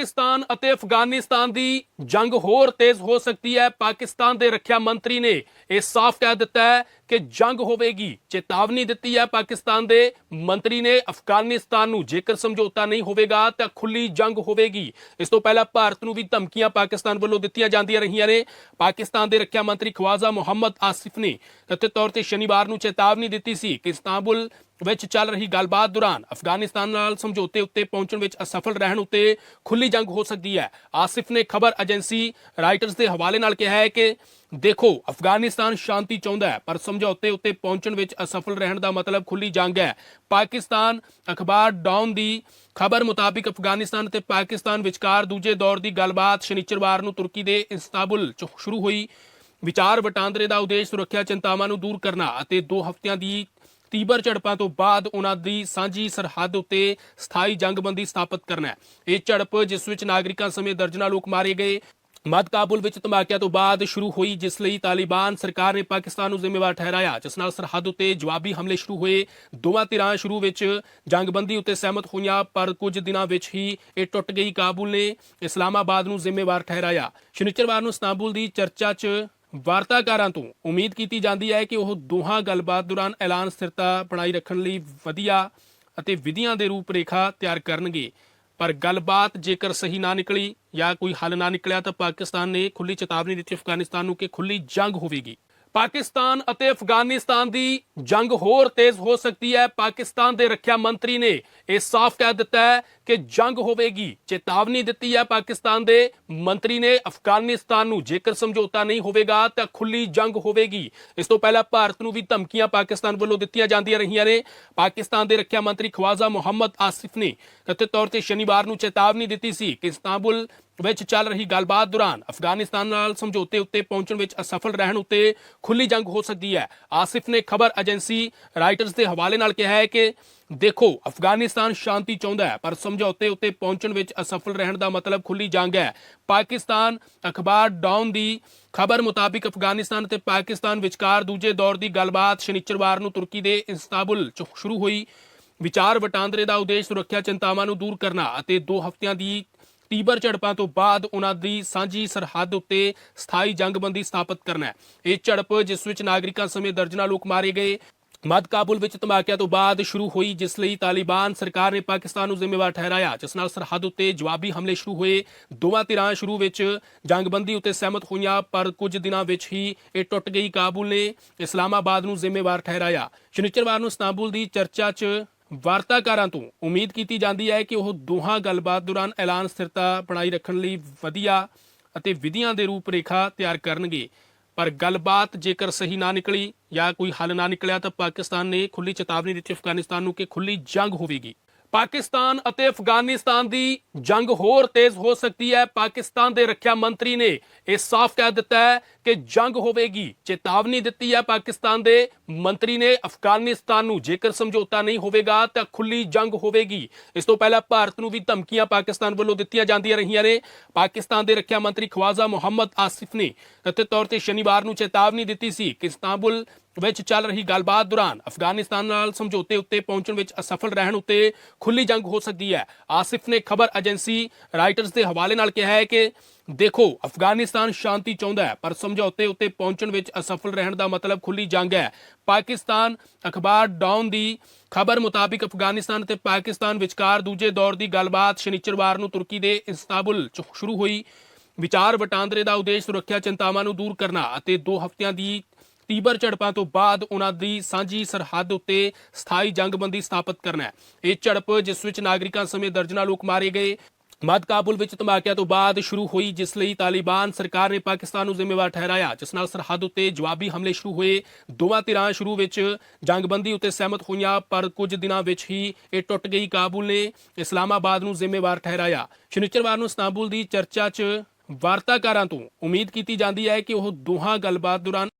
ਪਾਕਿਸਤਾਨ ਅਤੇ ਅਫਗਾਨਿਸਤਾਨ ਦੀ ਜੰਗ ਹੋਰ ਤੇਜ਼ ਹੋ ਸਕਦੀ ਹੈ। ਪਾਕਿਸਤਾਨ ਦੇ ਰੱਖਿਆ ਮੰਤਰੀ ਨੇ ਇਹ ਸਾਫ਼ ਕਹਿ ਦਿੱਤਾ ਹੈ ਕਿ ਜੰਗ ਹੋਵੇਗੀ। ਚੇਤਾਵਨੀ ਦਿੱਤੀ ਹੈ ਪਾਕਿਸਤਾਨ ਦੇ ਮੰਤਰੀ ਨੇ। ਅਫਗਾਨਿਸਤਾਨ ਨੂੰ ਜੇਕਰ ਸਮਝੌਤਾ ਨਹੀਂ ਹੋਵੇਗਾ ਤਾਂ ਖੁੱਲੀ ਜੰਗ ਹੋਵੇਗੀ। ਇਸ ਤੋਂ ਪਹਿਲਾਂ ਭਾਰਤ ਨੂੰ ਵੀ ਧਮਕੀਆਂ ਪਾਕਿਸਤਾਨ ਵੱਲੋਂ ਦਿੱਤੀਆਂ ਜਾਂਦੀਆਂ ਰਹੀਆਂ ਨੇ। ਪਾਕਿਸਤਾਨ ਦੇ ਰੱਖਿਆ ਮੰਤਰੀ ਖਵਾਜ਼ਾ ਮੁਹੰਮਦ ਆਸਿਫ ਨੇ ਕਥਿਤ ਤੌਰ ਤੇ ਸ਼ਨੀਵਾਰ ਨੂੰ ਚੇਤਾਵਨੀ ਦਿੱਤੀ ਸੀ ਕਿ ਇਸਤਾਂਬੁਲ ਵਿੱਚ ਚੱਲ ਰਹੀ ਗੱਲਬਾਤ ਦੌਰਾਨ ਅਫਗਾਨਿਸਤਾਨ ਨਾਲ ਸਮਝੌਤੇ ਉੱਤੇ ਪਹੁੰਚਣ ਵਿੱਚ ਅਸਫਲ ਰਹਿਣ ਉੱਤੇ ਖੁੱਲੀ ਜੰਗ ਹੋ ਸਕਦੀ ਹੈ। ਆਸਿਫ ਨੇ ਖਬਰ ਏਜੰਸੀ ਰਾਈਟਰਸ ਦੇ ਹਵਾਲੇ ਨਾਲ ਕਿਹਾ ਹੈ ਕਿ ਦੇਖੋ, ਅਫਗਾਨਿਸਤਾਨ ਸ਼ਾਂਤੀ ਚਾਹੁੰਦਾ ਹੈ, ਪਰ ਸਮਝੌਤੇ ਉੱਤੇ ਪਹੁੰਚਣ ਵਿੱਚ ਅਸਫਲ ਰਹਿਣ ਦਾ ਮਤਲਬ ਖੁੱਲੀ ਜੰਗ ਹੈ। ਪਾਕਿਸਤਾਨ ਅਖਬਾਰ ਡਾਊਨ ਦੀ ਖਬਰ ਮੁਤਾਬਿਕ ਅਫਗਾਨਿਸਤਾਨ ਅਤੇ ਪਾਕਿਸਤਾਨ ਵਿਚਕਾਰ ਦੂਜੇ ਦੌਰ ਦੀ ਗੱਲਬਾਤ ਸ਼ਨੀਚਰਵਾਰ ਨੂੰ ਤੁਰਕੀ ਦੇ ਇਸਤਾਂਬੁਲ 'ਚ ਸ਼ੁਰੂ ਹੋਈ। ਵਿਚਾਰ ਵਟਾਂਦਰੇ ਦਾ ਉਦੇਸ਼ ਸੁਰੱਖਿਆ ਚਿੰਤਾਵਾਂ ਨੂੰ ਦੂਰ ਕਰਨਾ ਅਤੇ ਦੋ ਹਫ਼ਤਿਆਂ ਦੀ ਤੀਬਰ ਝੜਪਾਂ ਤੋਂ ਬਾਅਦ ਉਹਨਾਂ ਦੀ ਸਾਂਝੀ ਸਰਹੱਦ ਉੱਤੇ ਸਥਾਈ ਜੰਗਬੰਦੀ ਸਥਾਪਿਤ ਕਰਨਾ ਹੈ। ਇਹ ਝੜਪ ਜਿਸ ਵਿੱਚ ਨਾਗਰਿਕਾਂ ਸਮੇਤ ਦਰਜਨਾਂ ਲੋਕ ਮਾਰੇ ਗਏ। ਮੱਧ ਕਾਬੁਲ ਵਿੱਚ ਧਮਾਕਿਆਂ ਤੋਂ ਬਾਅਦ ਸ਼ੁਰੂ ਹੋਈ, ਜਿਸ ਲਈ ਤਾਲਿਬਾਨ ਸਰਕਾਰ ਨੇ ਪਾਕਿਸਤਾਨ ਨੂੰ ਜ਼ਿੰਮੇਵਾਰ ਠਹਿਰਾਇਆ, ਜਿਸ ਨਾਲ ਸਰਹੱਦ ਉੱਤੇ ਜਵਾਬੀ ਹਮਲੇ ਸ਼ੁਰੂ ਹੋਏ। ਦੋਵਾਂ ਧਿਰਾਂ ਸ਼ੁਰੂ ਵਿੱਚ ਜੰਗਬੰਦੀ ਉੱਤੇ ਸਹਿਮਤ ਹੋਈਆਂ, ਪਰ ਕੁਝ ਦਿਨਾਂ ਵਿੱਚ ਹੀ ਇਹ ਟੁੱਟ ਗਈ ਕਾਬੁਲ ਨੇ। ਇਸਲਾਮਾਬਾਦ ਨੂੰ ਜ਼ਿੰਮੇਵਾਰ ਠਹਿਰਾਇਆ। ਸ਼ਨੀਚਰਵਾਰ ਨੂੰ ਇਸਤਾਂਬੁਲ ਦੀ ਚਰਚਾ 'ਚ ਵਾਰਤਾਕਾਰਾਂ ਤੋਂ ਉਮੀਦ ਕੀਤੀ ਜਾਂਦੀ ਹੈ ਕਿ ਉਹ ਦੋਹਾਂ ਗੱਲਬਾਤ ਦੌਰਾਨ ਐਲਾਨ ਸਥਿਰਤਾ ਬਣਾਈ ਰੱਖਣ ਲਈ ਵਧੀਆ ਅਤੇ ਵਿਧੀਆਂ ਦੇ ਰੂਪਰੇਖਾ ਤਿਆਰ ਕਰਨਗੇ। ਪਰ ਗੱਲਬਾਤ ਜੇਕਰ ਸਹੀ ਨਾ ਨਿਕਲੀ ਜਾਂ ਕੋਈ ਹੱਲ ਨਾ ਨਿਕਲਿਆ ਤਾਂ ਪਾਕਿਸਤਾਨ ਨੇ ਖੁੱਲੀ ਚੇਤਾਵਨੀ ਦਿੱਤੀ ਅਫਗਾਨਿਸਤਾਨ ਨੂੰ ਕਿ ਖੁੱਲੀ ਜੰਗ ਹੋਵੇਗੀ। ਪਾਕਿਸਤਾਨ ਅਤੇ ਅਫਗਾਨਿਸਤਾਨ ਦੀ ਜੰਗ ਹੋਰ ਤੇਜ਼ ਹੋ ਸਕਦੀ ਹੈ। ਪਾਕਿਸਤਾਨ ਦੇ ਰੱਖਿਆ ਮੰਤਰੀ ਨੇ ਇਹ ਸਾਫ਼ ਕਹਿ ਦਿੱਤਾ ਹੈ ਕਿ ਜੰਗ ਹੋਵੇਗੀ। ਚੇਤਾਵਨੀ ਦਿੱਤੀ ਹੈ ਪਾਕਿਸਤਾਨ ਦੇ ਮੰਤਰੀ ਨੇ। ਅਫਗਾਨਿਸਤਾਨ ਨੂੰ ਜੇਕਰ ਸਮਝੌਤਾ ਨਹੀਂ ਹੋਵੇਗਾ ਤਾਂ ਖੁੱਲੀ ਜੰਗ ਹੋਵੇਗੀ। ਇਸ ਤੋਂ ਪਹਿਲਾਂ ਭਾਰਤ ਨੂੰ ਵੀ ਧਮਕੀਆਂ ਪਾਕਿਸਤਾਨ ਵੱਲੋਂ ਦਿੱਤੀਆਂ ਜਾਂਦੀਆਂ ਰਹੀਆਂ ਨੇ। ਪਾਕਿਸਤਾਨ ਦੇ ਰੱਖਿਆ ਮੰਤਰੀ ਖਵਾਜ਼ਾ ਮੁਹੰਮਦ ਆਸਿਫ ਨੇ ਕਥਿਤ ਤੌਰ ਤੇ ਸ਼ਨੀਵਾਰ ਨੂੰ ਚੇਤਾਵਨੀ ਦਿੱਤੀ ਸੀ ਕਿ ਇਸਤਾਂਬੁਲ ਵਿੱਚ ਚੱਲ ਰਹੀ ਗੱਲਬਾਤ ਦੌਰਾਨ ਅਫਗਾਨਿਸਤਾਨ ਨਾਲ ਸਮਝੌਤੇ ਉੱਤੇ ਪਹੁੰਚਣ ਵਿੱਚ ਅਸਫਲ ਰਹਿਣ ਉੱਤੇ ਖੁੱਲੀ ਜੰਗ ਹੋ ਸਕਦੀ ਹੈ। ਆਸਿਫ ਨੇ ਖਬਰ ਏਜੰਸੀ ਰਾਈਟਰਸ ਦੇ ਹਵਾਲੇ ਨਾਲ ਕਿਹਾ ਹੈ ਕਿ ਦੇਖੋ, ਅਫਗਾਨਿਸਤਾਨ ਸ਼ਾਂਤੀ ਚਾਹੁੰਦਾ ਹੈ, ਪਰ ਸਮਝੌਤੇ ਉੱਤੇ ਪਹੁੰਚਣ ਵਿੱਚ ਅਸਫਲ ਰਹਿਣ ਦਾ ਮਤਲਬ ਖੁੱਲੀ ਜੰਗ ਹੈ। ਪਾਕਿਸਤਾਨ ਅਖਬਾਰ ਡਾਊਨ ਦੀ ਖਬਰ ਮੁਤਾਬਿਕ ਅਫਗਾਨਿਸਤਾਨ ਅਤੇ ਪਾਕਿਸਤਾਨ ਵਿਚਕਾਰ ਦੂਜੇ ਦੌਰ ਦੀ ਗੱਲਬਾਤ ਸ਼ਨੀਚਰਵਾਰ ਨੂੰ ਤੁਰਕੀ ਦੇ ਇਸਤਾਂਬੁਲ 'ਚ ਸ਼ੁਰੂ ਹੋਈ। ਵਿਚਾਰ ਵਟਾਂਦਰੇ ਦਾ ਉਦੇਸ਼ ਸੁਰੱਖਿਆ ਚਿੰਤਾਵਾਂ ਨੂੰ ਦੂਰ ਕਰਨਾ ਅਤੇ ਦੋ ਹਫ਼ਤਿਆਂ ਦੀ ਤੀਬਰ ਝੜਪਾਂ ਤੋਂ ਬਾਅਦ ਉਹਨਾਂ ਦੀ ਸਾਂਝੀ ਸਰਹੱਦ ਉੱਤੇ ਸਥਾਈ ਜੰਗਬੰਦੀ ਸਥਾਪਿਤ ਕਰਨਾ ਹੈ। ਇਹ ਝੜਪ ਜਿਸ ਵਿੱਚ ਨਾਗਰਿਕਾਂ ਸਮੇਤ ਦਰਜਨਾਂ ਲੋਕ ਮਾਰੇ ਗਏ। ਮੱਧ ਕਾਬੁਲ ਵਿੱਚ ਧਮਾਕਿਆਂ ਤੋਂ ਬਾਅਦ ਸ਼ੁਰੂ ਹੋਈ, ਜਿਸ ਲਈ ਤਾਲਿਬਾਨ ਸਰਕਾਰ ਨੇ ਪਾਕਿਸਤਾਨ ਨੂੰ ਜ਼ਿੰਮੇਵਾਰ ਠਹਿਰਾਇਆ, ਜਿਸ ਨਾਲ ਸਰਹੱਦ ਉੱਤੇ ਜਵਾਬੀ ਹਮਲੇ ਸ਼ੁਰੂ ਹੋਏ। ਦੋਵਾਂ ਧਿਰਾਂ ਸ਼ੁਰੂ ਵਿੱਚ ਜੰਗਬੰਦੀ ਉੱਤੇ ਸਹਿਮਤ ਹੋਈਆਂ, ਪਰ ਕੁਝ ਦਿਨਾਂ ਵਿੱਚ ਹੀ ਇਹ ਟੁੱਟ ਗਈ ਕਾਬੁਲ ਨੇ। ਇਸਲਾਮਾਬਾਦ ਨੂੰ ਜ਼ਿੰਮੇਵਾਰ ਠਹਿਰਾਇਆ। ਸ਼ਨੀਚਰਵਾਰ ਨੂੰ ਇਸਤਾਂਬੁਲ ਦੀ ਚਰਚਾ 'ਚ ਵਾਰਤਾਕਾਰਾਂ ਤੋਂ ਉਮੀਦ ਕੀਤੀ ਜਾਂਦੀ ਹੈ ਕਿ ਉਹ ਦੋਹਾਂ ਗੱਲਬਾਤ ਦੌਰਾਨ ਐਲਾਨ ਸਥਿਰਤਾ ਬਣਾਈ ਰੱਖਣ ਲਈ ਵਧੀਆ ਅਤੇ ਵਿਧੀਆਂ ਦੇ ਰੂਪਰੇਖਾ ਤਿਆਰ ਕਰਨਗੇ। ਪਰ ਗੱਲਬਾਤ ਜੇਕਰ ਸਹੀ ਨਾ ਨਿਕਲੀ ਜਾਂ ਕੋਈ ਹੱਲ ਨਾ ਨਿਕਲਿਆ ਤਾਂ ਪਾਕਿਸਤਾਨ ਨੇ ਖੁੱਲੀ ਚੇਤਾਵਨੀ ਦਿੱਤੀ ਅਫਗਾਨਿਸਤਾਨ ਨੂੰ ਕਿ ਖੁੱਲੀ ਜੰਗ ਹੋਵੇਗੀ। ਪਾਕਿਸਤਾਨ ਅਤੇ ਅਫਗਾਨਿਸਤਾਨ ਦੀ ਜੰਗ ਹੋਰ ਤੇਜ਼ ਹੋ ਸਕਦੀ ਹੈ। ਪਾਕਿਸਤਾਨ ਦੇ ਰੱਖਿਆ ਮੰਤਰੀ ਨੇ ਇਹ ਸਾਫ਼ ਕਹਿ ਦਿੱਤਾ ਹੈ ਕਿ ਜੰਗ ਹੋਵੇਗੀ। ਚੇਤਾਵਨੀ ਦਿੱਤੀ ਹੈ ਪਾਕਿਸਤਾਨ ਦੇ ਮੰਤਰੀ ਨੇ ਅਫਗਾਨਿਸਤਾਨ ਨੂੰ ਜੇਕਰ ਸਮਝੌਤਾ ਨਹੀਂ ਹੋਵੇਗਾ ਤਾਂ ਖੁੱਲੀ ਜੰਗ ਹੋਵੇਗੀ। ਇਸ ਤੋਂ ਪਹਿਲਾਂ ਭਾਰਤ ਨੂੰ ਵੀ ਧਮਕੀਆਂ ਪਾਕਿਸਤਾਨ ਵੱਲੋਂ ਦਿੱਤੀਆਂ ਜਾਂਦੀਆਂ ਰਹੀਆਂ ਨੇ। ਪਾਕਿਸਤਾਨ ਦੇ ਰੱਖਿਆ ਮੰਤਰੀ ਖਵਾਜ਼ਾ ਮੁਹੰਮਦ ਆਸਿਫ ਨੇ ਕਥਿਤ ਤੌਰ ਤੇ ਸ਼ਨੀਵਾਰ ਨੂੰ ਚੇਤਾਵਨੀ ਦਿੱਤੀ ਸੀ ਕਿ ਇਸਤਾਂਬੁਲ ਵਿੱਚ ਚੱਲ ਰਹੀ ਗੱਲਬਾਤ ਦੌਰਾਨ ਅਫਗਾਨਿਸਤਾਨ ਨਾਲ ਸਮਝੌਤੇ ਉੱਤੇ ਪਹੁੰਚਣ ਵਿੱਚ ਅਸਫਲ ਰਹਿਣ ਉੱਤੇ ਖੁੱਲੀ ਜੰਗ ਹੋ ਸਕਦੀ ਹੈ। ਆਸਿਫ ਨੇ ਖਬਰ ਏਜੰਸੀ ਰਾਈਟਰਸ ਦੇ ਹਵਾਲੇ ਨਾਲ ਕਿਹਾ ਹੈ ਕਿ ਦੇਖੋ, ਅਫਗਾਨਿਸਤਾਨ ਸ਼ਾਂਤੀ ਚਾਹੁੰਦਾ ਹੈ, ਪਰ ਸਮਝੌਤੇ ਉੱਤੇ ਪਹੁੰਚਣ ਵਿੱਚ ਅਸਫਲ ਰਹਿਣ ਦਾ ਮਤਲਬ ਖੁੱਲੀ ਜੰਗ ਹੈ। ਪਾਕਿਸਤਾਨ ਅਖਬਾਰ ਡਾਊਨ ਦੀ ਖਬਰ ਮੁਤਾਬਿਕ ਅਫਗਾਨਿਸਤਾਨ ਅਤੇ ਪਾਕਿਸਤਾਨ ਵਿਚਕਾਰ ਦੂਜੇ ਦੌਰ ਦੀ ਗੱਲਬਾਤ ਸ਼ਨੀਚਰਵਾਰ ਨੂੰ ਤੁਰਕੀ ਦੇ ਇਸਤਾਂਬੁਲ 'ਚ ਸ਼ੁਰੂ ਹੋਈ। ਵਿਚਾਰ ਵਟਾਂਦਰੇ ਦਾ ਉਦੇਸ਼ ਸੁਰੱਖਿਆ ਚਿੰਤਾਵਾਂ ਨੂੰ ਦੂਰ ਕਰਨਾ ਅਤੇ ਦੋ ਹਫ਼ਤਿਆਂ ਦੀ ਤੀਬਰ ਝੜਪਾਂ ਤੋਂ ਬਾਅਦ ਉਹਨਾਂ ਦੀ ਸਾਂਝੀ ਸਰਹੱਦ ਉੱਤੇ ਸਥਾਈ ਜੰਗਬੰਦੀ ਸਥਾਪਿਤ ਕਰਨਾ ਹੈ। ਇਹ ਝੜਪ ਜਿਸ ਵਿੱਚ ਨਾਗਰਿਕਾਂ ਸਮੇਤ ਦਰਜਨਾਂ ਲੋਕ ਮਾਰੇ ਗਏ। ਮੱਧ ਕਾਬੁਲ ਵਿੱਚ ਧਮਾਕਿਆਂ ਤੋਂ ਬਾਅਦ ਸ਼ੁਰੂ ਹੋਈ, ਜਿਸ ਲਈ ਤਾਲਿਬਾਨ ਸਰਕਾਰ ਨੇ ਪਾਕਿਸਤਾਨ ਨੂੰ ਜ਼ਿੰਮੇਵਾਰ ਠਹਿਰਾਇਆ, ਜਿਸ ਨਾਲ ਸਰਹੱਦ ਉੱਤੇ ਜਵਾਬੀ ਹਮਲੇ ਸ਼ੁਰੂ ਹੋਏ। ਦੋਵਾਂ ਧਿਰਾਂ ਸ਼ੁਰੂ ਵਿੱਚ ਜੰਗਬੰਦੀ ਉੱਤੇ ਸਹਿਮਤ ਹੋਈਆਂ, ਪਰ ਕੁਝ ਦਿਨਾਂ ਵਿੱਚ ਹੀ ਇਹ ਟੁੱਟ ਗਈ ਕਾਬੁਲ ਨੇ ਇਸਲਾਮਾਬਾਦ ਨੂੰ ਜ਼ਿੰਮੇਵਾਰ ਠਹਿਰਾਇਆ। ਸ਼ਨੀਚਰਵਾਰ ਨੂੰ ਇਸਤਾਂਬੁਲ ਦੀ ਚਰਚਾ 'ਚ ਵਾਰਤਾਕਾਰਾਂ ਤੋਂ ਉਮੀਦ ਕੀਤੀ ਜਾਂਦੀ ਹੈ ਕਿ ਉਹ ਦੋਹਾਂ ਗੱਲਬਾਤ ਦੌਰਾਨ